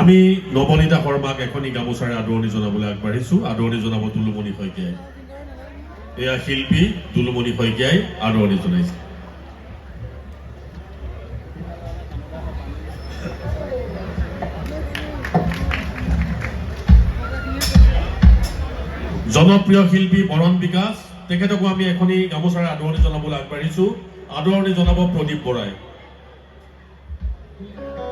আমি নৱনীতা শৰ্মাক এখনি গামোচাৰে আদৰণি জনাবলৈ আগবাঢ়িছো। আদৰণি জনাব দুলুমণি শইকীয়াই। এয়া শিল্পী দুলুমণি শইকীয়াই আদৰণি জনাইছে। জনপ্ৰিয় শিল্পী বৰণ বিকাশ, তেখেতকো আমি এখনি গামোচাৰে আদৰণি জনাবলৈ আগবাঢ়িছো। আদৰণি জনাব প্ৰদীপ বৰাই। Yeah.